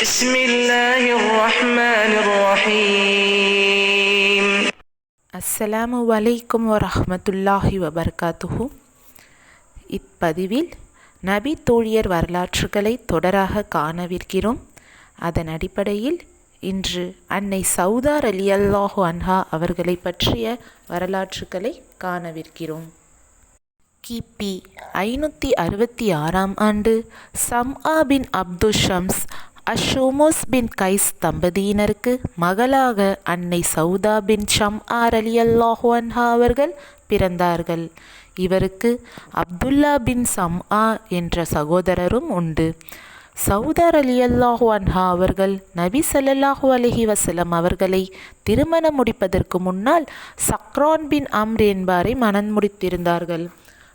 بسم الله الرحمن الرحيم அஸ்ஸலாமு அலைக்கும் வரஹ்மத்துல்லாஹி வபர்காத்துஹு இப்பதிவில் நபி தோழியர் வரலாற்றுகளை தொடராக காணவிருக்கிறோம் அதன் அடிப்படையில் இன்று அன்னை சௌதார் அலி அல்லாஹு அன்ஹா அவர்களை பற்றிய வரலாற்றுகளை காணவிருக்கிறோம் கிபி ஐநூற்றி அறுபத்தி ஆறாம் ஆண்டு சம்ஆ பின் அப்து ஷம்ஸ் அஷோமோஸ் பின் கைஸ் தம்பதியினருக்கு மகளாக அன்னை சௌதா பின் ஷம்ஆர் அலி அல்லாஹு அன்ஹா அவர்கள் பிறந்தார்கள். இவருக்கு அப்துல்லா பின் சம்ஆ என்ற சகோதரரும் உண்டு. சௌதார் அலி அல்லாஹு அன்ஹா அவர்கள் நபி சல்லாஹு அலஹி வசலம் அவர்களை திருமணம் முடிப்பதற்கு முன்னால் சக்ரான் பின் அம்ர் என்பாரை மணம் முடித்திருந்தார்கள்.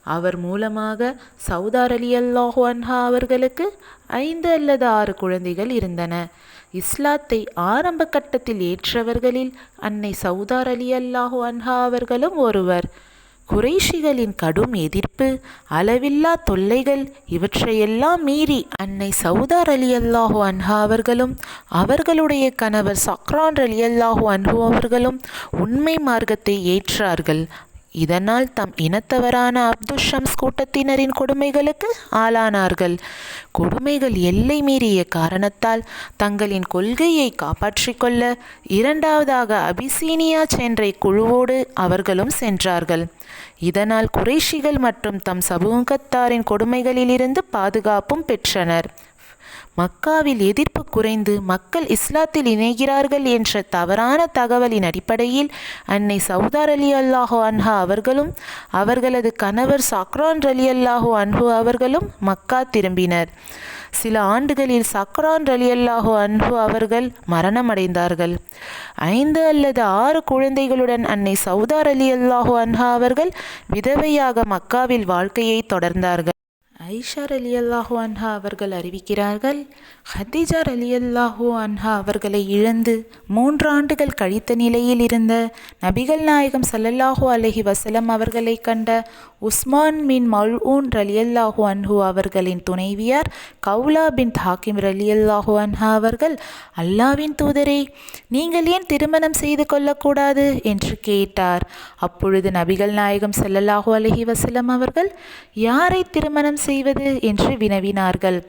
அவர் மூலமாக சௌதார் அலி அல்லாஹு அன்ஹா அவர்களுக்கு ஐந்து அல்லது ஆறு குழந்தைகள் இருந்தன. இஸ்லாத்தை ஆரம்ப கட்டத்தில் ஏற்றவர்களில் அன்னை சௌதார் அலி அல்லாஹு அன்ஹா அவர்களும் ஒருவர். குறைஷிகளின் கடும் எதிர்ப்பு அளவில்லா தொல்லைகள் இவற்றையெல்லாம் மீறி அன்னை சௌதார் அலி அல்லாஹு அன்ஹா அவர்களும் அவர்களுடைய கணவர் சக்ரான் அலி அல்லாஹு அன்ஹு அவர்களும் உண்மை மார்க்கத்தை ஏற்றார்கள். இதனால் தம் இனத்தவரான அப்துல் ஷம்ஸ் கூட்டத்தினரின் கொடுமைகளுக்கு ஆளானார்கள். கொடுமைகள் எல்லை மீறிய காரணத்தால் தங்களின் கொள்கையை காப்பாற்றிக்கொள்ள இரண்டாவதாக அபிசீனியா சென்ற குழுவோடு அவர்களும் சென்றார்கள். இதனால் குறைஷிகள் மற்றும் தம் சமூகத்தாரின் கொடுமைகளிலிருந்து பாதுகாப்பும் பெற்றனர். மக்காவில் எதிர்ப்பு குறைந்து மக்கள் இஸ்லாத்தில் இணைகிறார்கள் என்ற தவறான தகவலின் அடிப்படையில் அன்னை சௌதார் அலி அல்லாஹோ அன்ஹா அவர்களும் அவர்களது கணவர் சக்ரான் அலி அல்லாஹு அன்ஹு அவர்களும் மக்கா திரும்பினர். சில ஆண்டுகளில் சக்ரான் அலி அல்லாஹு அன்ஹு அவர்கள் மரணமடைந்தார்கள். ஐந்து அல்லது ஆறு குழந்தைகளுடன் அன்னை சௌதார் அலி அல்லாஹு அன்ஹா அவர்கள் விதவையாக மக்காவில் வாழ்க்கையை தொடர்ந்தார்கள். ஐஷா அலி அல்லாஹூ அன்ஹா அவர்கள் அறிவிக்கிறார்கள் ஹதீஜார் அலி அல்லாஹூ அன்ஹா அவர்களை இழந்து மூன்று ஆண்டுகள் கழித்த நிலையில் இருந்த நபிகள் நாயகம் சல்லல்லாஹூ அலஹி வசலம் அவர்களை கண்ட உஸ்மான் பின் மல்ஊன் ரலியல்லாஹு அன்ஹு அவர்களின் துணைவியார் கவுலா பின் ஹாக்கிம் ரலியல்லாஹு அன்ஹா அவர்கள் அல்லாவின் தூதரே நீங்கள் ஏன் திருமணம் செய்து கொள்ளக்கூடாது? என்று கேட்டார். அப்பொழுது நபிகள் நாயகம் சல்லல்லாஹு அலஹி வசலம் அவர்கள் யாரை திருமணம் செய்வது என்று வினவினார்கள்.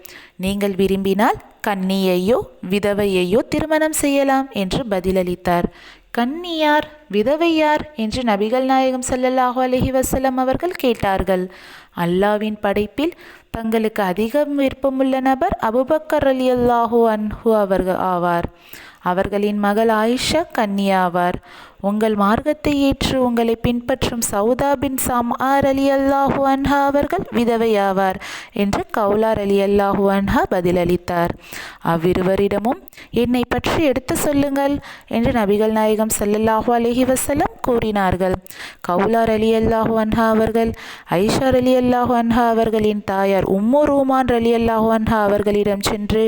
நீங்கள் விரும்பினால் கன்னியையோ விதவையையோ திருமணம் செய்யலாம் என்று பதிலளித்தார். கன்னியார் விதவையார் என்று நபிகள் நாயகம் சல்லல்லாஹு அலஹி வசலம் அவர்கள் கேட்டார்கள். அல்லாவின் படைப்பில் தங்களுக்கு அதிகம் விருப்பமுள்ள நபர் அபுபக்கர் அலி அல்லாஹூ அன்ஹு அவர்கள் ஆவார். அவர்களின் மகள் ஆயிஷா கன்னியாவார். உங்கள் மார்க்கத்தை ஏற்று உங்களை பின்பற்றும் சவுதா பின் சாம் ஆர் அலி அல்லாஹு அன்ஹா அவர்கள் விதவையாவார் என்று கவுலார் அலி அல்லாஹு அன்ஹா பதிலளித்தார். அவ்விருவரிடமும் என்னை பற்றி எடுத்து சொல்லுங்கள் என்று நபிகள் நாயகம் சல்லல்லாஹு அலஹி வசல்லம் கூறினார்கள். கவுலார் அலி அல்லாஹு அன்ஹா அவர்கள் ஐஷார் அலி அல்லாஹு அன்ஹா அவர்களின் தாயார் உம்மு ரூமான் அலி அல்லாஹு அன்ஹா அவர்களிடம் சென்று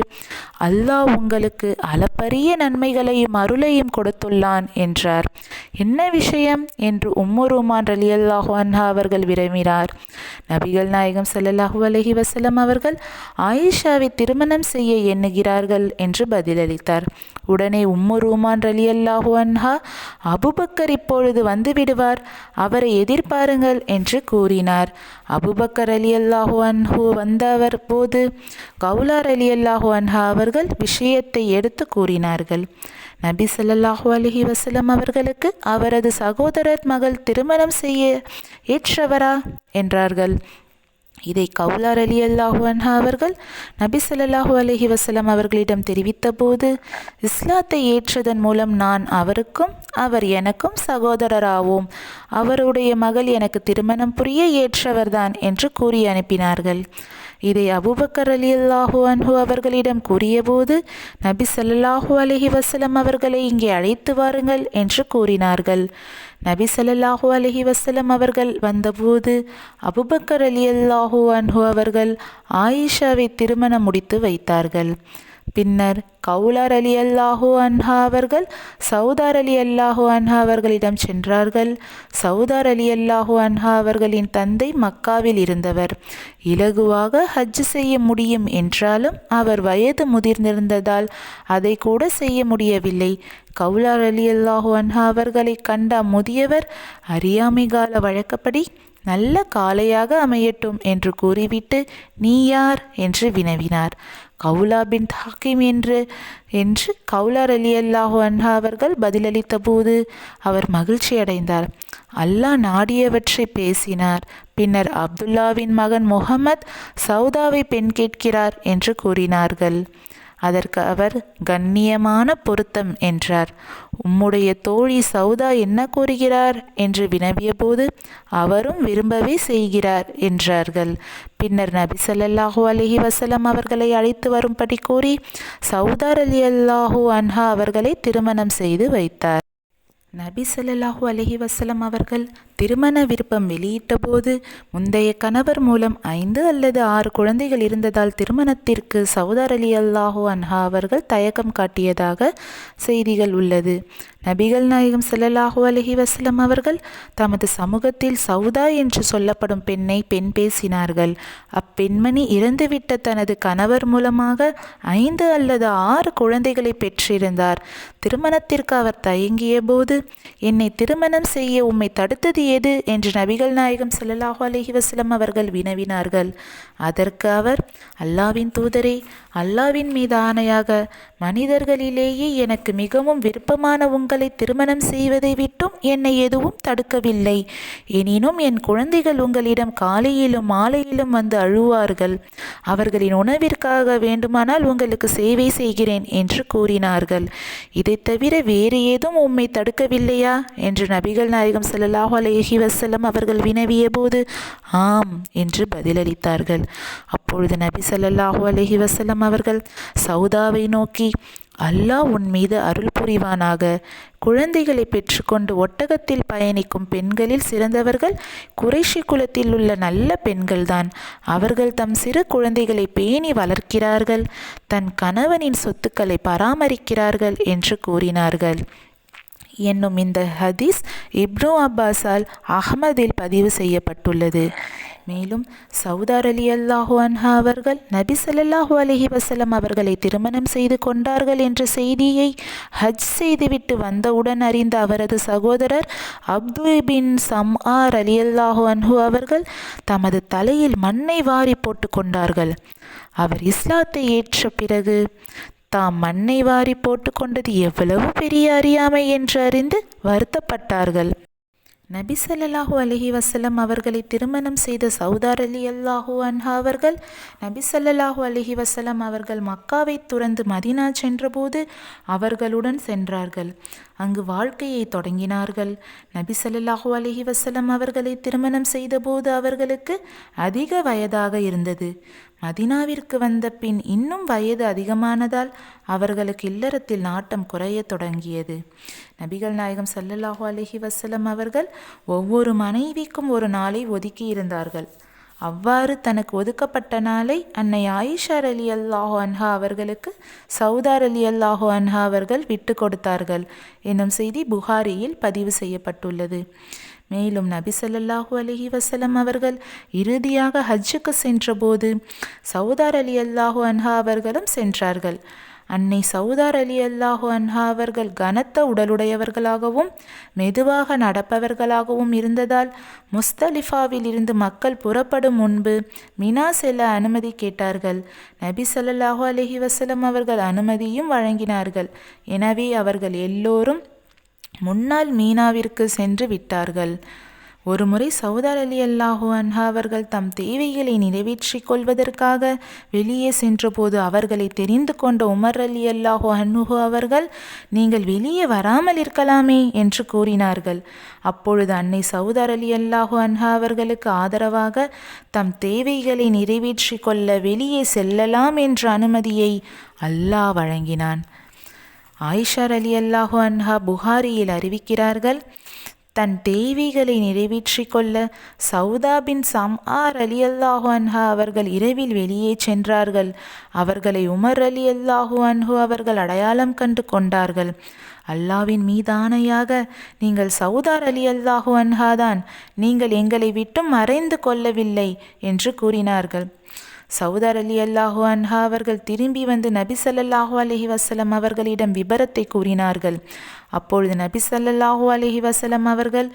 அல்லாஹ் உங்களுக்கு அளப்பரிய நன்மைகளையும் அருளையும் கொடுத்துள்ளான் என்றார். என்ன விஷயம்? என்று உம்மு ரூமான் அலி அல்லாஹு அன்ஹா அவர்கள் விரும்பினார் நபிகள் நாயகம் சல்லல்லாஹு அலஹி வசலம் அவர்கள் ஆயிஷாவை திருமணம் செய்ய எண்ணுகிறார்கள் என்று பதிலளித்தார். உடனே உம்மு ரூமான் அலி அல்லாஹு அன்ஹா அபுபக்கர் இப்பொழுது வந்து விடுவார் அவரை எதிர்பாருங்கள் என்று கூறினார். அபுபக்கர் அலி அல்லாஹு அன்ஹு வந்தவர் போது கவுலார் அலி அல்லாஹு அன்ஹா அவர்கள் விஷயத்தை எடுத்து கூறினார்கள். நபி சல்லாஹூ அலைஹி வசலம் அவர்களுக்கு அவரது சகோதரர் மகள் திருமணம் செய்ய ஏற்றவரா? என்றார்கள். இதை கவுலார் அலி அல்லாஹு அன்ஹா அவர்கள் நபி ஸல்லல்லாஹு அலஹி வசலம் அவர்களிடம் தெரிவித்தபோது இஸ்லாத்தை ஏற்றதன் மூலம் நான் அவருக்கும் அவர் எனக்கும் சகோதரராவோம். அவருடைய மகள் எனக்கு திருமணம் புரிய ஏற்றவர்தான் என்று கூறி அனுப்பினார்கள். இதை அபுபக்கர் அலி அல்லாஹூ அன்ஹு அவர்களிடம் கூறியபோது நபி சல்லாஹூ அலஹி வசலம் அவர்களை இங்கே அழைத்து வாருங்கள் என்று கூறினார்கள். நபி சல்லாஹூ அலஹி வசலம் அவர்கள் வந்தபோது அபுபக்கர் அலி அல்லாஹூ அன்ஹு அவர்கள் ஆயிஷாவை திருமணம் முடித்து வைத்தார்கள். பின்னர் கவுலார் அலி அல்லாஹூ அன்ஹா அவர்கள் சவுதார் அலி அல்லாஹூ அன்ஹா அவர்களிடம் சென்றார்கள். சவுதார் அலி அல்லாஹூ அன்ஹா அவர்களின் தந்தை மக்காவில் இருந்தவர். இலகுவாக ஹஜ் செய்ய முடியும் என்றாலும் அவர் வயது முதிர்ந்திருந்ததால் அதை கூட செய்ய முடியவில்லை. கவுலார் அலி அல்லாஹூ அன்ஹா அவர்களை கண்ட முதியவர் அறியாமை கால வழக்கப்படி நல்ல காளையாக அமையட்டும் என்று கூறிவிட்டு நீ யார்? என்று வினவினார். கவுலா பின் ஹாக்கிம் என்று என்று கவுலார் அலி அல்லாஹு அன்ஹா அவர்கள் பதிலளித்த போது அவர் மகிழ்ச்சி அடைந்தார். அல்லாஹ் நாடியவற்றை பேசினார். பின்னர் அப்துல்லாவின் மகன் முகமத் சவுதாவை பெண் கேட்கிறார் என்று கூறினார்கள். அதற்கு அவர் கண்ணியமான பொருத்தம் என்றார். உம்முடைய தோழி சௌதா என்ன கூறுகிறார்? என்று வினவியபோது அவரும் விரும்பவே செய்கிறார் என்றார்கள். பின்னர் நபி ஸல்லல்லாஹு அலஹி வசலம் அவர்களை அழைத்து வரும்படி கூறி சௌதார் அலி அல்லாஹூ அன்ஹா அவர்களை திருமணம் செய்து வைத்தார். நபி ஸல்லல்லாஹு அலஹி வசலம் அவர்கள் திருமண விருப்பம் வெளியிட்டபோது முந்தைய கணவர் மூலம் ஐந்து அல்லது ஆறு குழந்தைகள் இருந்ததால் திருமணத்திற்கு சவுதர் அலி அல்லாஹோ அன்ஹா அவர்கள் தயக்கம் காட்டியதாக செய்திகள் உள்ளது. நபிகள் நாயகம் ஸல்லல்லாஹு அலஹி வசலம் அவர்கள் தமது சமூகத்தில் சவுதா என்று சொல்லப்படும் பெண்ணை பெண் பேசினார்கள். அப்பெண்மணி இறந்துவிட்ட தனது கணவர் மூலமாக ஐந்து அல்லது ஆறு குழந்தைகளை பெற்றிருந்தார். திருமணத்திற்கு அவர் தயங்கிய போது என்னை திருமணம் செய்ய உம்மை தடுத்தது எது என்று நபிகள் நாயகம் ஸல்லல்லாஹு அலஹி வசலம் அவர்கள் வினவினார்கள். அதற்கு அவர் அல்லாவின் தூதரே அல்லாவின் மீது ஆணையாக மனிதர்களிலேயே எனக்கு மிகவும் விருப்பமான உங்களை திருமணம் செய்வதை விட்டும் என்னை எதுவும் தடுக்கவில்லை. எனினும் என் குழந்தைகள் உங்களிடம் காலையிலும் மாலையிலும் வந்து அழுவார்கள். அவர்களின் உணவிற்காக வேண்டுமானால் உங்களுக்கு சேவை செய்கிறேன் என்று கூறினார்கள். இதை தவிர வேறு ஏதும் உம்மை தடுக்கவில்லையா? என்று நபிகள் நாயகம் ஸல்லல்லாஹு அலைஹி வஸல்லம் அவர்கள் வினவிய போது ஆம் என்று பதிலளித்தார்கள். அப்பொழுது நபி சல்லாஹூ அலஹி வசலம் அவர்கள் சௌதாவை நோக்கி அல்லாஹ் உன் மீது அருள் புரிவானாக? குழந்தைகளை பெற்றுக்கொண்டு ஒட்டகத்தில் பயணிக்கும் பெண்களில் சிறந்தவர்கள் குறைஷி குலத்தில் உள்ள நல்ல பெண்கள்தான். அவர்கள் தம் சிறு குழந்தைகளை பேணி வளர்க்கிறார்கள். தன் கணவனின் சொத்துக்களை பராமரிக்கிறார்கள் என்று கூறினார்கள். என்னும் இந்த ஹதீஸ் இப்னு அப்பாஸால் அகமதில் பதிவு செய்யப்பட்டுள்ளது. மேலும் சவுதார் அலி அல்லாஹு அன்ஹா அவர்கள் நபி ஸல்லல்லாஹு அலஹி வசலம் அவர்களை திருமணம் செய்து கொண்டார்கள் என்ற செய்தியை ஹஜ் செய்துவிட்டு வந்தவுடன் அறிந்த அவரது சகோதரர் அப்து பின் சம்ஆர் அலி அல்லாஹு அன்ஹு அவர்கள் தமது தலையில் மண்ணை வாரி போட்டு கொண்டார்கள். அவர் இஸ்லாத்தை ஏற்ற பிறகு தாம் மண்ணை வாரி போட்டுக்கொண்டது எவ்வளவு பெரிய அறியாமை என்று அறிந்து வருத்தப்பட்டார்கள். நபி ஸல்லல்லாஹு அலஹி வசலம் அவர்களை திருமணம் செய்த சவுதார் அலி அல்லாஹூ அன்ஹா அவர்கள் நபி சல்லாஹூ அலஹி வசலம் அவர்கள் மக்காவை துறந்து மதினா சென்றபோது அவர்களுடன் சென்றார்கள். அங்கு வாழ்க்கையை தொடங்கினார்கள். நபி சல்லாஹூ அலஹி வசலம் அவர்களை திருமணம் செய்தபோது அவர்களுக்கு அதிக வயதாக இருந்தது. மதினாவிற்கு வந்த பின் இன்னும் வயது அதிகமானதால் அவர்களுக்கு இல்லறத்தில் நாட்டம் குறையத் தொடங்கியது. நபிகள் நாயகம் சல்லல்லாஹு அலஹி வசலம் அவர்கள் ஒவ்வொரு மனைவிக்கும் ஒரு நாளை ஒதுக்கி இருந்தார்கள் அவ்வாறு தனக்கு ஒதுக்கப்பட்ட நாளை அன்னை ஆயிஷார் அலி அல்லாஹோ அன்ஹா அவர்களுக்கு சவுதார் அலி அல்லாஹு அன்ஹா அவர்கள் விட்டு கொடுத்தார்கள். என்னும் செய்தி புகாரியில் பதிவு செய்யப்பட்டுள்ளது. மேலும் நபி ஸல்லல்லாஹு அலஹி வசலம் அவர்கள் இறுதியாக ஹஜ்ஜுக்கு சென்றபோது சவுதார் அலி அல்லாஹு அன்ஹா அவர்களும் சென்றார்கள். அன்னை சவுதார் அலி அல்லாஹு அன்ஹா அவர்கள் கனத்த உடலுடையவர்களாகவும் மெதுவாக நடப்பவர்களாகவும் இருந்ததால் முஸ்தலிஃபாவில் இருந்து மக்கள் புறப்படும் முன்பு மினா செல்ல அனுமதி கேட்டார்கள். நபி சல்லாஹூ அலஹி வசலம் அவர்கள் அனுமதியும் வழங்கினார்கள். எனவே அவர்கள் எல்லோரும் முன்னால் மீனாவிற்கு சென்று விட்டார்கள். ஒருமுறை சவுதார் அலி அல்லாஹூ அன்ஹா அவர்கள் தம் தேவைகளை நிறைவேற்றிக் கொள்வதற்காக வெளியே சென்றபோது அவர்களை தெரிந்து கொண்ட உமர் அலி அல்லாஹூ அன்ஹு அவர்கள் நீங்கள் வெளியே வராமல் இருக்கலாமே என்று கூறினார்கள். அப்பொழுது அன்னை சவுதார் அலி அல்லாஹூ அன்ஹா அவர்களுக்கு ஆதரவாக தம் தேவைகளை நிறைவேற்றிக் கொள்ள வெளியே செல்லலாம் என்ற அனுமதியை அல்லாஹ் வழங்கினான். ஆயிஷார் அலி அல்லாஹு அன்ஹா புகாரியில் அறிவிக்கிறார்கள் தன் தேவிகளை நிறைவேற்றிக் கொள்ள சௌதா பின் சம்ஆர் அலி அல்லாஹு அன்ஹா அவர்கள் இரவில் வெளியே சென்றார்கள். அவர்களை உமர் அலி அல்லாஹு அன்ஹு அவர்கள் அடையாளம் கண்டு கொண்டார்கள். அல்லாவின் மீதானையாக நீங்கள் சௌதார் அலி அல்லாஹு அன்ஹாதான் நீங்கள் எங்களை விட்டும் மறைந்து கொள்ளவில்லை என்று கூறினார்கள். சவுதர் அலி அல்லாஹு அன்ஹா அவர்கள் திரும்பி வந்து நபி ஸல்லல்லாஹு அலஹி வசலம் அவர்களிடம் விபரத்தை கூறினார்கள். அப்பொழுது நபி ஸல்லல்லாஹு அலஹி வசலம் அவர்கள்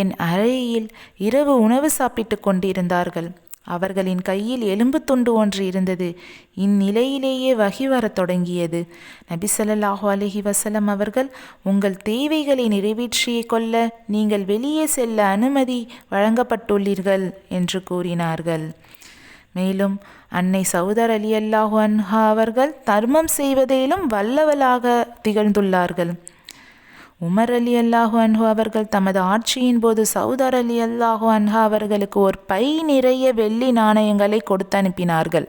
என் அறையில் இரவு உணவு சாப்பிட்டு கொண்டிருந்தார்கள். அவர்களின் கையில் எலும்பு துண்டு ஒன்று இருந்தது. இந்நிலையிலேயே வகி வரத் தொடங்கியது. நபி சொல்லாஹு அலஹி வசலம் அவர்கள் உங்கள் தேவைகளை நிறைவேற்றிய கொள்ள நீங்கள் வெளியே செல்ல அனுமதி வழங்கப்பட்டுள்ளீர்கள் என்று கூறினார்கள். மேலும் அன்னை சவுதர் அலி அல்லாஹு அன்ஹா அவர்கள் தர்மம் செய்வதிலும் வல்லவளாக திகழ்ந்துள்ளார்கள். உமர் அலி அல்லாஹு அன்ஹு அவர்கள் தமது ஆட்சியின் போது சவுதர் அலி அல்லாஹு அன்ஹா அவர்களுக்கு ஒரு பை நிறைய வெள்ளி நாணயங்களை கொடுத்து அனுப்பினார்கள்.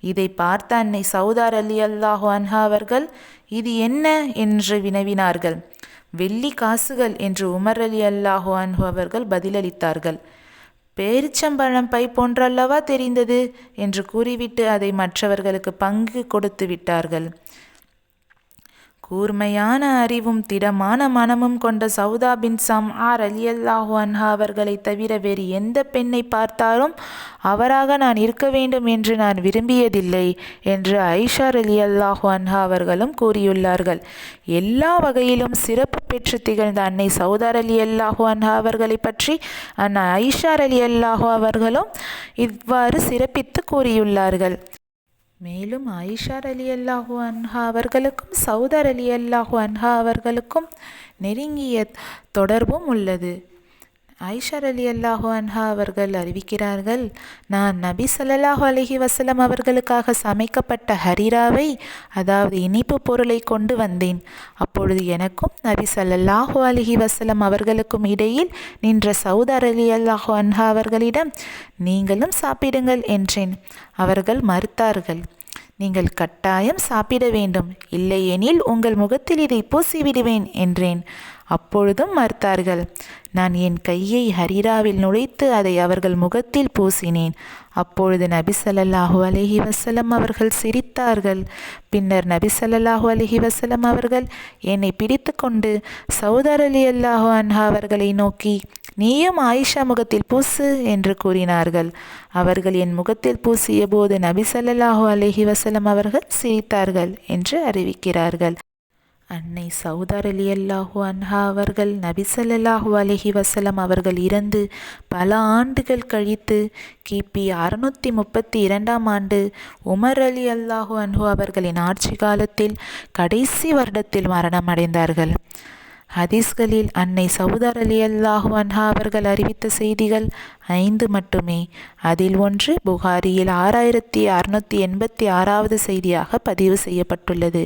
இதை பார்த்த அன்னை சௌதார் அலி அல்லாஹு அன்ஹா அவர்கள் இது என்ன? என்று வினவினார்கள். வெள்ளி காசுகள் என்று உமர் அலி அல்லாஹு அன்ஹு அவர்கள் பதிலளித்தார்கள். பேரிச்சம்பழம் பை போன்றல்லவா தெரிந்தது? என்று கூறிவிட்டு அதை மற்றவர்களுக்கு பங்கு கொடுத்து விட்டார்கள். கூர்மையான அறிவும் திடமான மனமும் கொண்ட சவுதா பின் சம் ஆர் அலி அல்லாஹு அன்ஹா அவர்களை தவிர வேறு எந்த பெண்ணை பார்த்தாலும் அவராக நான் இருக்க வேண்டும் என்று நான் விரும்பியதில்லை என்று ஐஷார் அலி அல்லாஹு அன்ஹா அவர்களும் கூறியுள்ளார்கள். எல்லா வகையிலும் சிறப்பு பெற்று திகழ்ந்த அன்னை சௌதார் அலி அல்லாஹு அன்ஹா அவர்களை பற்றி அன்னை ஐஷார் அலி அல்லாஹு அவர்களும் இவ்வாறு சிறப்பித்து கூறியுள்ளார்கள். மேலும் ஆயிஷார் அலி அல்லாஹூ அன்ஹா அவர்களுக்கும் சௌதர் அலி அல்லாஹூ அன்ஹா அவர்களுக்கும் நெருங்கிய தொடர்பும் உள்ளது. ஐஷர் அலி அல்லாஹோ அன்ஹா அவர்கள் அறிவிக்கிறார்கள் நான் நபி ஸல்லல்லாஹு அலைஹி வசலம் அவர்களுக்காக சமைக்கப்பட்ட ஹரிராவை அதாவது இனிப்பு பொருளை கொண்டு வந்தேன். அப்பொழுது எனக்கும் நபி ஸல்லல்லாஹு அலைஹி வசலம் அவர்களுக்கும் இடையில் நின்ற சவுதர் அலி அல்லாஹோ அன்ஹா அவர்களிடம் நீங்களும் சாப்பிடுங்கள் என்றேன். அவர்கள் மறுத்தார்கள் நீங்கள் கட்டாயம் சாப்பிட வேண்டும். இல்லையெனில் உங்கள் முகத்தில் இதை பூசிவிடுவேன் என்றேன். அப்பொழுதும் மறுத்தார்கள். நான் என் கையை ஹரிராவில் நுழைத்து அதை அவர்கள் முகத்தில் பூசினேன். அப்பொழுது நபி ஸல்லல்லாஹு அலைஹி வசலம் அவர்கள் சிரித்தார்கள். பின்னர் நபி ஸல்லல்லாஹு வசலம் அவர்கள் என்னை பிடித்து கொண்டு சௌதர் அலி அல்லாஹு அன்ஹா அவர்களை நோக்கி நீயும் ஆயிஷா முகத்தில் பூசு என்று கூறினார்கள். அவர்கள் என் முகத்தில் பூசிய போது நபி ஸல்லல்லாஹு அலைஹி அவர்கள் சிரித்தார்கள் என்று அறிவிக்கிறார்கள். அன்னை சௌதார் அலி அல்லாஹு அன்ஹா அவர்கள் நபி ஸல்லல்லாஹு அலஹி வசலம் அவர்கள் இறந்து பல ஆண்டுகள் கழித்து கிபி அறுநூற்றி முப்பத்தி இரண்டாம் ஆண்டு உமர் அலி அல்லாஹு அன்ஹு அவர்களின் ஆட்சி காலத்தில் கடைசி வருடத்தில் மரணம் அடைந்தார்கள். ஹதீஸ்களில் அன்னை சௌதார் அலி அல்லாஹு அன்ஹா அவர்கள் அறிவித்த செய்திகள் ஐந்து மட்டுமே. அதில் ஒன்று புகாரியில் ஆறாயிரத்தி அறுநூற்றி எண்பத்தி ஆறாவது செய்தியாக பதிவு செய்யப்பட்டுள்ளது.